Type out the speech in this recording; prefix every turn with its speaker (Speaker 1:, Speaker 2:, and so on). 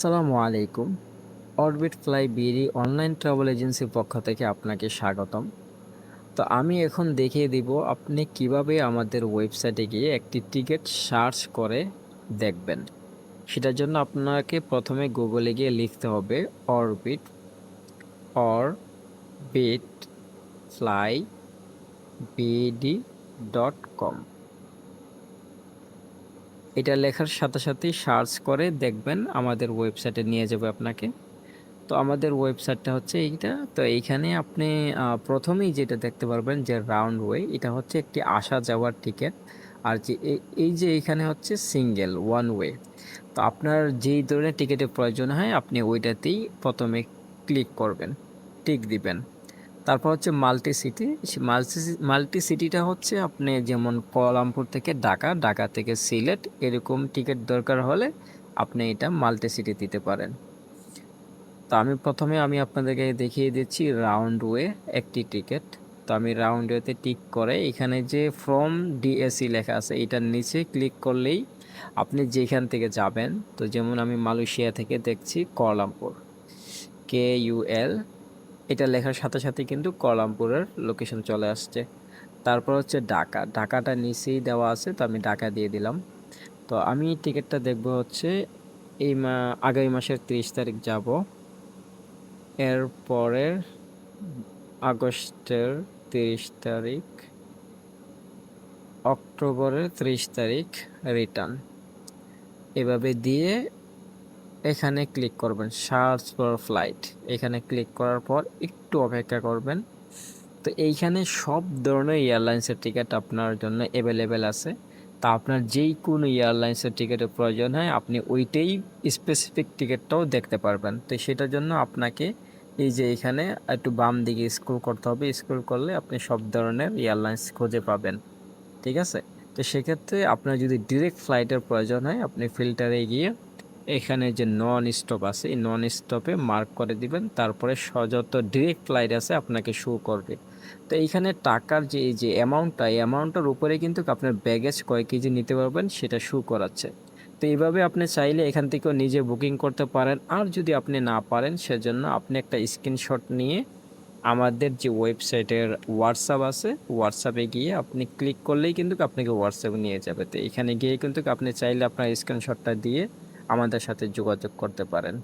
Speaker 1: আসসালামু আলাইকুম। Orbit Fly BD online travel এজেন্সির পক্ষ থেকে আপনাকে স্বাগতম। তো আমি এখন দেখিয়ে দিব আপনি কীভাবে আমাদের ওয়েবসাইটে গিয়ে একটি টিকিট সার্চ করে দেখবেন। সেটার জন্য আপনাকে প্রথমে গুগলে গিয়ে লিখতে হবে Orbit orbit fly BD dot com এটা লেখার সাথে সাথেই সার্চ করে দেখবেন আমাদের ওয়েবসাইটে নিয়ে যাবে আপনাকে। তো আমাদের ওয়েবসাইটটা হচ্ছে এইটা। তো এইখানে আপনি প্রথমেই যেটা দেখতে পারবেন যে রাউন্ড ওয়ে এটা হচ্ছে একটি আসা যাওয়ার টিকিট। আর যে এই- যে এখানে হচ্ছে সিঙ্গেল ওয়ান ওয়ে তো আপনার যেই ধরনের টিকিটের প্রয়োজন হয়, আপনি ওইটাতেই প্রথমে ক্লিক করবেন, টিক দিবেন। তারপর হচ্ছে মাল্টি সিটি। মাল্টি মাল্টি সিটিটা হচ্ছে আপনি যেমন কোয়ালামপুর থেকে ঢাকা ঢাকা থেকে সিলেট, এরকম টিকিট দরকার হলে আপনি এটা মাল্টি সিটি দিতে পারেন। তো আমি প্রথমে আমি আপনাদেরকে দেখিয়ে দিচ্ছি রাউন্ড ওয়ে একটি টিকিট। তো আমি রাউন্ড ওয়েতে টিক করে এখানে যে ফ্রম ডিএসি লেখা আছে এটার নিচে ক্লিক করলেই আপনি যেখান থেকে যাবেন। তো যেমন আমি মালয়েশিয়া থেকে দেখছি কোয়ালামপুর কে ইউএল এটা লেখার সাথে সাথে কিন্তু কোয়ালামপুরের লোকেশন চলে আসছে। তারপর হচ্ছে ঢাকা। ঢাকাটা নিচেই দেওয়া আছে, তো আমি ঢাকা দিয়ে দিলাম। তো আমি টিকিটটা দেখব হচ্ছে এই মা আগামী মাসের তিরিশ তারিখ যাব। এরপরের আগস্টের তিরিশ তারিখ, অক্টোবরের ত্রিশ তারিখ রিটার্ন এভাবে দিয়ে এখানে ক্লিক করবেন সার্চ ফর ফ্লাইট এখানে ক্লিক করার পর একটু অপেক্ষা করবেন। তো এইখানে সব ধরনের এয়ারলাইন্সের টিকিট আপনার জন্য অ্যাভেলেবেল আছে। তা আপনার যেই কোনো এয়ারলাইন্সের টিকিটের প্রয়োজন হয়, আপনি ওইটাই স্পেসিফিক টিকিটটাও দেখতে পারবেন। তো সেটার জন্য আপনাকে এই যে এখানে একটু বাম দিকে স্ক্রল করতে হবে। স্ক্রল করলে আপনি সব ধরনের এয়ারলাইন্স খুঁজে পাবেন। ঠিক আছে? তো সেক্ষেত্রে আপনার যদি ডিরেক্ট ফ্লাইটের প্রয়োজন হয়, আপনি ফিল্টারে গিয়ে এখানে যে নন স্টপ আছে, এই নন স্টপে মার্ক করে দিবেন, তারপরে সযত যত ডিরেক্ট ফ্লাইট আছে আপনাকে শো করবে। তো এইখানে টাকার যে, এই যে অ্যামাউন্টটা এই অ্যামাউন্টটার উপরে কিন্তু আপনার ব্যাগেজ কয় কেজি নিতে পারবেন, সেটা শো করাচ্ছে। তো এইভাবে আপনি চাইলে এখান থেকেও নিজে বুকিং করতে পারেন, আর যদি আপনি না পারেন, সেজন্য আপনি একটা স্ক্রিনশট নিয়ে আমাদের যে ওয়েবসাইটের হোয়াটসঅ্যাপ আছে হোয়াটসঅ্যাপে গিয়ে আপনি ক্লিক করলেই কিন্তু আপনাকে হোয়াটসঅ্যাপে নিয়ে যাবে। তো এখানে গিয়ে কিন্তু আপনি চাইলে আপনার স্ক্রিনশটটা দিয়ে আমাদের সাথে যোগাযোগ করতে পারেন।